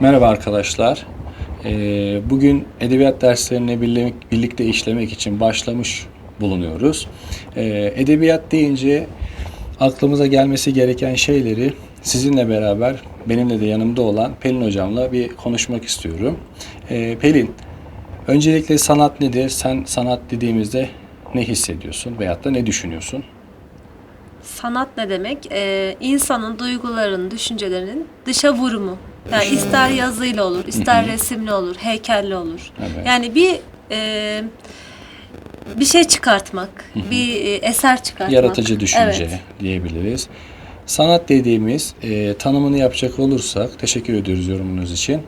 Merhaba arkadaşlar. Ee, Bugün edebiyat derslerini birle- birlikte işlemek için başlamış bulunuyoruz. Ee, Edebiyat deyince aklımıza gelmesi gereken şeyleri sizinle beraber benimle de yanımda olan Pelin hocamla bir konuşmak istiyorum. Ee, Pelin, öncelikle sanat nedir? Sen sanat dediğimizde ne hissediyorsun veyahut da ne düşünüyorsun? Sanat ne demek? Ee, insanın duygularının, düşüncelerinin dışa vurumu. Yani ister yazıyla olur, ister resimli olur, heykelle olur. Evet. Yani bir e, bir şey çıkartmak, bir e, eser çıkartmak. Yaratıcı düşünce Evet. diyebiliriz. Sanat dediğimiz e, tanımını yapacak olursak, teşekkür ediyoruz yorumunuz için.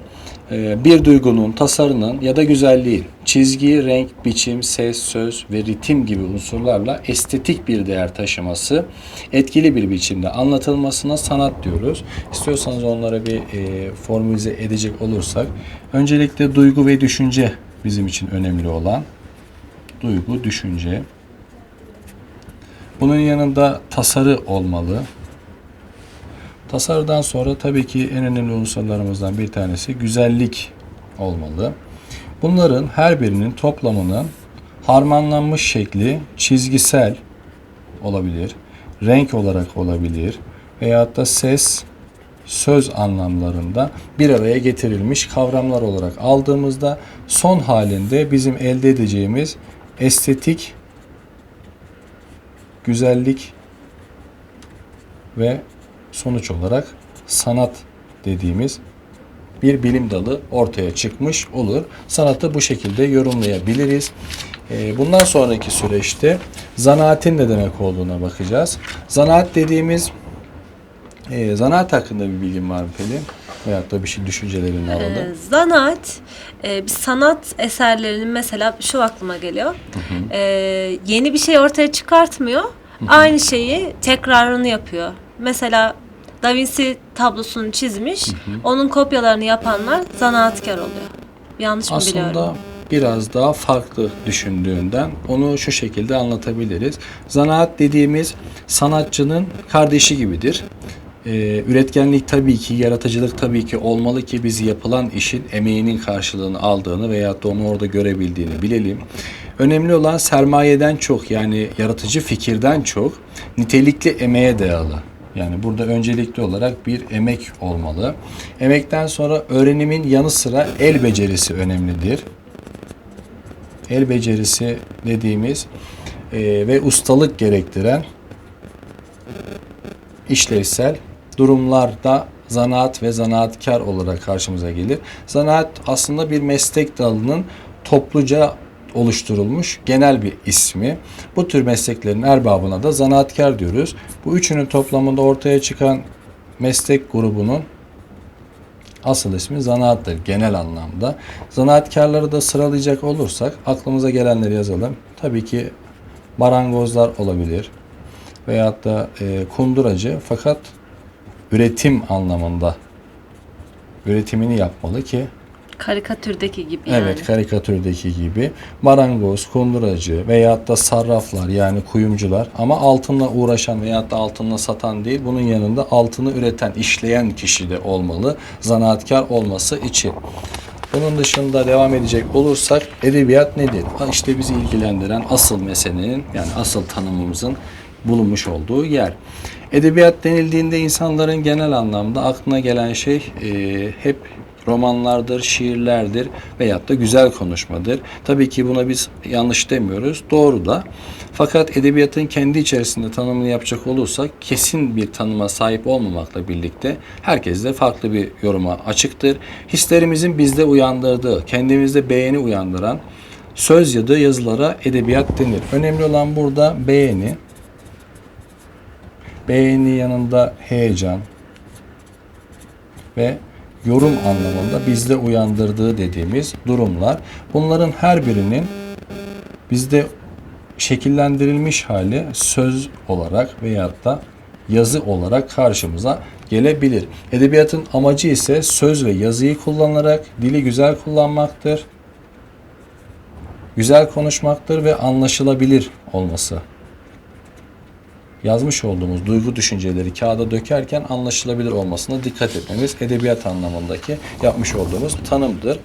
E, bir duygunun, tasarının ya da güzelliğin çizgi, renk, biçim, ses, söz ve ritim gibi unsurlarla estetik bir değer taşıması, etkili bir biçimde anlatılmasına sanat diyoruz. İstiyorsanız onlara bir e, formülize edecek olursak, öncelikle duygu ve düşünce bizim için önemli olan. Duygu, düşünce. Bunun yanında tasarı olmalı. Tasarıdan sonra tabii ki en önemli unsurlarımızdan bir tanesi güzellik olmalı. Bunların her birinin toplamının harmanlanmış şekli çizgisel olabilir, renk olarak olabilir veyahut da ses, söz anlamlarında bir araya getirilmiş kavramlar olarak aldığımızda son halinde bizim elde edeceğimiz estetik güzellik ve sonuç olarak sanat dediğimiz bir bilim dalı ortaya çıkmış olur. Sanatı bu şekilde yorumlayabiliriz. Ee, Bundan sonraki süreçte zanaatin ne demek olduğuna bakacağız. Zanaat dediğimiz e, zanaat hakkında bir bilgin var mı Pelin? Veyahut da bir şey düşüncelerini alalım. Ee, zanaat, e, sanat eserlerinin mesela şu aklıma geliyor. Ee, yeni bir şey ortaya çıkartmıyor. Aynı şeyi tekrarını yapıyor. Mesela Da Vinci tablosunu çizmiş. Onun kopyalarını yapanlar zanaatkar oluyor. Yanlış mı biliyorum? Aslında biraz daha farklı düşündüğünden onu şu şekilde anlatabiliriz. Zanaat dediğimiz sanatçının kardeşi gibidir. Ee, üretkenlik tabii ki, yaratıcılık tabii ki olmalı ki biz yapılan işin emeğinin karşılığını aldığını veyahut da onu orada görebildiğini bilelim. Önemli olan sermayeden çok yani yaratıcı fikirden çok nitelikli emeğe dayalı. Yani burada öncelikli olarak bir emek olmalı. Emekten sonra öğrenimin yanı sıra el becerisi önemlidir. El becerisi dediğimiz e, ve ustalık gerektiren işlevsel durumlarda zanaat ve zanaatkar olarak karşımıza gelir. Zanaat aslında bir meslek dalının topluca oluşturulmuş genel bir ismi. Bu tür mesleklerin erbabına da zanaatkar diyoruz. Bu üçünün toplamında ortaya çıkan meslek grubunun asıl ismi zanaattır genel anlamda. Zanaatkarları da sıralayacak olursak aklımıza gelenleri yazalım. Tabii ki marangozlar olabilir veyahut da e, kunduracı fakat üretim anlamında üretimini yapmalı ki Karikatürdeki gibi yani. Evet, karikatürdeki gibi marangoz, kunduracı veyahut da sarraflar yani kuyumcular ama altınla uğraşan veyahut da altınla satan değil, bunun yanında altını üreten, işleyen kişi de olmalı zanaatkar olması için. Bunun dışında devam edecek olursak edebiyat nedir? Ha işte bizi ilgilendiren asıl meselenin yani asıl tanımımızın bulunmuş olduğu yer. Edebiyat denildiğinde insanların genel anlamda aklına gelen şey e, hep romanlardır, şiirlerdir veyahut da güzel konuşmadır. Tabii ki buna biz yanlış demiyoruz. Doğru da. Fakat edebiyatın kendi içerisinde tanımını yapacak olursak kesin bir tanıma sahip olmamakla birlikte herkes de farklı bir yoruma açıktır. Hislerimizin bizde uyandırdığı, kendimizde beğeni uyandıran söz ya da yazılara edebiyat denir. Önemli olan burada beğeni. Beğeni yanında heyecan ve yorum anlamında bizde uyandırdığı dediğimiz durumlar. Bunların her birinin bizde şekillendirilmiş hali söz olarak veyahut da yazı olarak karşımıza gelebilir. Edebiyatın amacı ise söz ve yazıyı kullanarak dili güzel kullanmaktır. Güzel konuşmaktır ve anlaşılabilir olması. Yazmış olduğumuz duygu düşünceleri kağıda dökerken anlaşılabilir olmasına dikkat etmemiz edebiyat anlamındaki yapmış olduğumuz tanımdır.